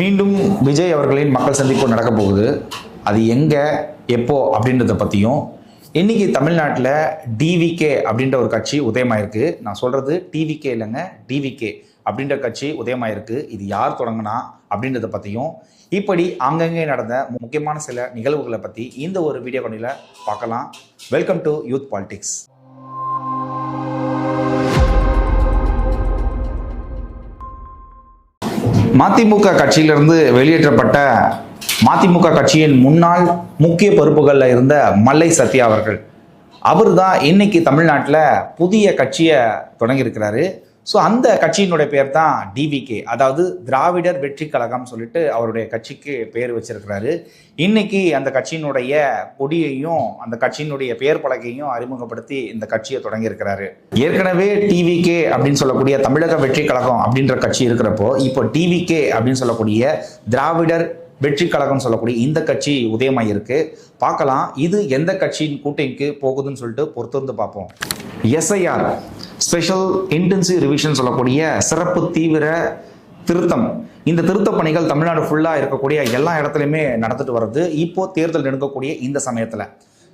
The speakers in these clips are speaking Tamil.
மீண்டும் விஜய் அவர்களின் மக்கள் சந்திப்பு நடக்க போகுது அது எங்கே எப்போ அப்படின்றத பற்றியும் இன்னைக்கு தமிழ்நாட்டில் டிவிகே அப்படின்ற ஒரு கட்சி உதயமாயிருக்கு. நான் சொல்கிறது டிவிகே இல்லைங்க டிவிகே அப்படின்ற கட்சி உதயமாயிருக்கு. இது யார் தொடங்கினா அப்படின்றத பற்றியும் இப்படி அங்கங்கே நடந்த முக்கியமான சில நிகழ்வுகளை பற்றி இந்த ஒரு வீடியோ கணியில் பார்க்கலாம். Welcome to youth politics Madhimuka கட்சியிலிருந்து வெளியேற்றப்பட்ட மதிமுக கட்சியின் முன்னாள் முக்கிய பொறுப்புகளில் இருந்த மல்லை சத்யா அவர்கள். அவர் தான் இன்னைக்கு தமிழ்நாட்டில் புதிய கட்சியை தொடங்கியிருக்கிறாரு. ஸோ அந்த கட்சியினுடைய பேர் தான் டிவிகே அதாவது திராவிடர் வெற்றி கழகம் சொல்லிட்டு அவருடைய கட்சிக்கு பேர் வச்சிருக்கிறாரு. இன்னைக்கு அந்த கட்சியினுடைய கொடியையும் அந்த கட்சியினுடைய பெயர் பலகையும் அறிமுகப்படுத்தி இந்த கட்சியை தொடங்கியிருக்கிறாரு. ஏற்கனவே டிவிகே அப்படின்னு சொல்லக்கூடிய தமிழக வெற்றி கழகம் அப்படின்ற கட்சி இருக்கிறப்போ இப்போ டிவிகே அப்படின்னு சொல்லக்கூடிய திராவிடர் வெற்றி கழகம் சொல்லக்கூடிய இந்த கட்சி உதயமாயிருக்கு பார்க்கலாம் இது எந்த கட்சியின் கூட்டணிக்கு போகுதுன்னு சொல்லிட்டு பொறுத்திருந்து பார்ப்போம். எஸ்ஐஆர் ஸ்பெஷல் இன்டென்சிவ் ரிவிஷன் சொல்லக்கூடிய சிறப்பு தீவிர திருத்தம். இந்த திருத்த பணிகள் தமிழ்நாடு ஃபுல்லாக இருக்கக்கூடிய எல்லா இடத்துலையுமே நடந்துட்டு வருது இப்போ தேர்தல் நெருங்கக்கூடிய இந்த சமயத்தில்.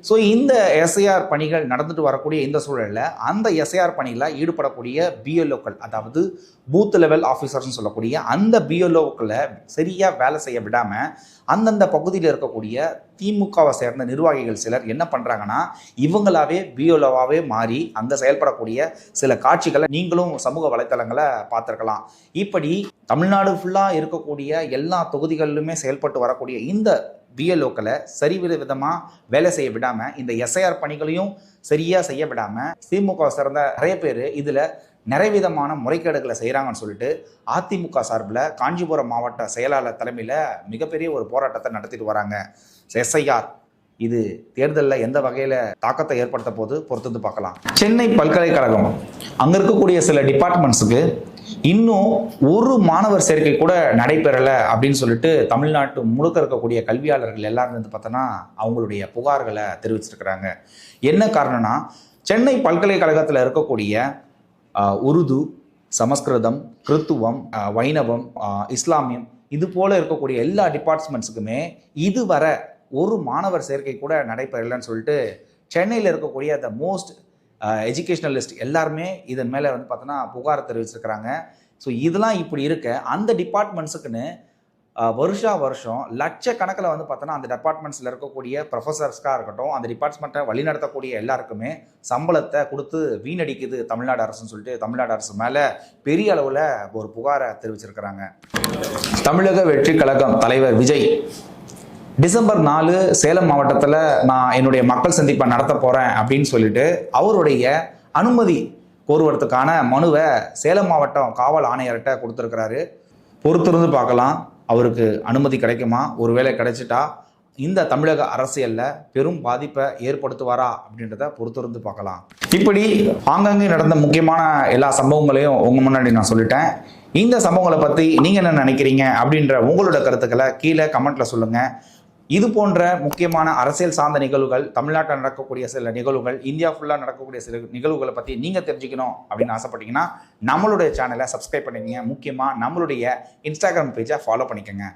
ஸோ இந்த எஸ்ஐஆர் பணிகள் நடந்துட்டு வரக்கூடிய இந்த சூழலில் அந்த எஸ்ஐஆர் பணியில் ஈடுபடக்கூடிய பிஎல்ஓக்கள் அதாவது பூத் லெவல் ஆஃபீஸர்ஸ்னு சொல்லக்கூடிய அந்த பிஎல்ஓக்களை சரியாக வேலை செய்ய விடாமல் அந்தந்த பகுதியில் இருக்கக்கூடிய திமுகவை சேர்ந்த நிர்வாகிகள் சிலர் என்ன பண்ணுறாங்கன்னா இவங்களாவே பிஎல்ஓவாகவே மாறி அங்கே செயல்படக்கூடிய சில காட்சிகளை நீங்களும் சமூக வலைத்தளங்களை பார்த்துருக்கலாம். இப்படி தமிழ்நாடு ஃபுல்லாக இருக்கக்கூடிய எல்லா தொகுதிகளிலுமே செயல்பட்டு வரக்கூடிய இந்த பிஎல்ஓக்களை சரிவித விதமாக வேலை செய்ய விடாமல் இந்த எஸ்ஐஆர் பணிகளையும் சரியாக செய்ய விடாமல் திமுக சேர்ந்த நிறைய பேர் இதில் நிறைய விதமான முறைகேடுகளை செய்கிறாங்கன்னு சொல்லிட்டு அதிமுக சார்பில் காஞ்சிபுரம் மாவட்ட செயலாளர் தலைமையில் மிகப்பெரிய ஒரு போராட்டத்தை நடத்திட்டு வராங்க. எஸ்ஐஆர் இது தேர்தலில் எந்த வகையில் தாக்கத்தை ஏற்படுத்த போது பொறுத்து பார்க்கலாம். சென்னை பல்கலைக்கழகம். அங்கே இருக்கக்கூடிய சில டிபார்ட்மெண்ட்ஸுக்கு இன்னும் ஒரு மாணவர் சேர்க்கை கூட நடைபெறலை அப்படின்னு சொல்லிட்டு தமிழ்நாட்டு முழுக்க இருக்கக்கூடிய கல்வியாளர்கள் எல்லாரும் வந்து பார்த்தோன்னா அவங்களுடைய புகார்களை தெரிவிச்சிருக்கிறாங்க. என்ன காரணம்னா சென்னை பல்கலைக்கழகத்தில் இருக்கக்கூடிய உருது சமஸ்கிருதம் கிறித்துவம் வைணவம் இஸ்லாமியம் இது போல இருக்கக்கூடிய எல்லா டிபார்ட்மெண்ட்ஸுக்குமே இதுவரை ஒரு மாணவர் சேர்க்கை கூட நடைபெறலைன்னு சொல்லிட்டு சென்னையில் இருக்கக்கூடிய த மோஸ்ட் எஜுகேஷனலிஸ்ட் எல்லாருமே இதன் மேலே வந்து பார்த்தோன்னா புகார் தெரிவிச்சிருக்கிறாங்க. ஸோ இதெல்லாம் இப்படி இருக்க அந்த டிபார்ட்மெண்ட்ஸுக்குன்னு வருஷா வருஷம் லட்சக்கணக்கில் வந்து பார்த்தோன்னா அந்த டிபார்ட்மெண்ட்ஸில் இருக்கக்கூடிய ப்ரொஃபஸர்ஸ்க்காக இருக்கட்டும் அந்த டிபார்ட்மெண்ட்டை வழிநடத்தக்கூடிய எல்லாருக்குமே சம்பளத்தை கொடுத்து வீணடிக்குது தமிழ்நாடு அரசுன்னு சொல்லிட்டு தமிழ்நாடு அரசு மேலே பெரிய அளவில் ஒரு புகாரை தெரிவிச்சிருக்கிறாங்க. தமிழக வெற்றி கழகம் தலைவர் விஜய் டிசம்பர் நாலு சேலம் மாவட்டத்தில் நான் என்னுடைய மக்கள் சந்திப்பை நடத்த போகிறேன் அப்படின்னு சொல்லிட்டு அவருடைய அனுமதி கோருவதற்கான மனுவை சேலம் மாவட்டம் காவல் ஆணையர்கிட்ட கொடுத்துருக்கிறாரு. பொறுத்திருந்து பார்க்கலாம் அவருக்கு அனுமதி கிடைக்குமா? ஒருவேளை கிடைச்சிட்டா இந்த தமிழக அரசியலில் பெரும் பாதிப்பை ஏற்படுத்துவாரா அப்படின்றத பொறுத்திருந்து பார்க்கலாம். இப்படி ஆங்காங்கே நடந்த முக்கியமான எல்லா சம்பவங்களையும் உங்கள் முன்னாடி நான் சொல்லிட்டேன். இந்த சம்பவங்களை பற்றி நீங்கள் என்ன நினைக்கிறீங்க அப்படின்ற உங்களோட கருத்துக்களை கீழே கமெண்ட்டில் சொல்லுங்கள் இது போன்ற முக்கியமான அரசியல் சார்ந்த நிகழ்வுகள் தமிழ்நாட்டில் நடக்கக்கூடிய சில நிகழ்வுகள் இந்தியா ஃபுல்லாக நடக்கக்கூடிய சில நிகழ்வுகளை பற்றி நீங்கள் தெரிஞ்சுக்கணும் அப்படின்னு ஆசைப்பட்டீங்கன்னா நம்மளுடைய சேனலை சப்ஸ்கிரைப் பண்ணிக்கங்க முக்கியமாக நம்மளுடைய இன்ஸ்டாகிராம் பேஜை ஃபாலோ பண்ணிக்கோங்க.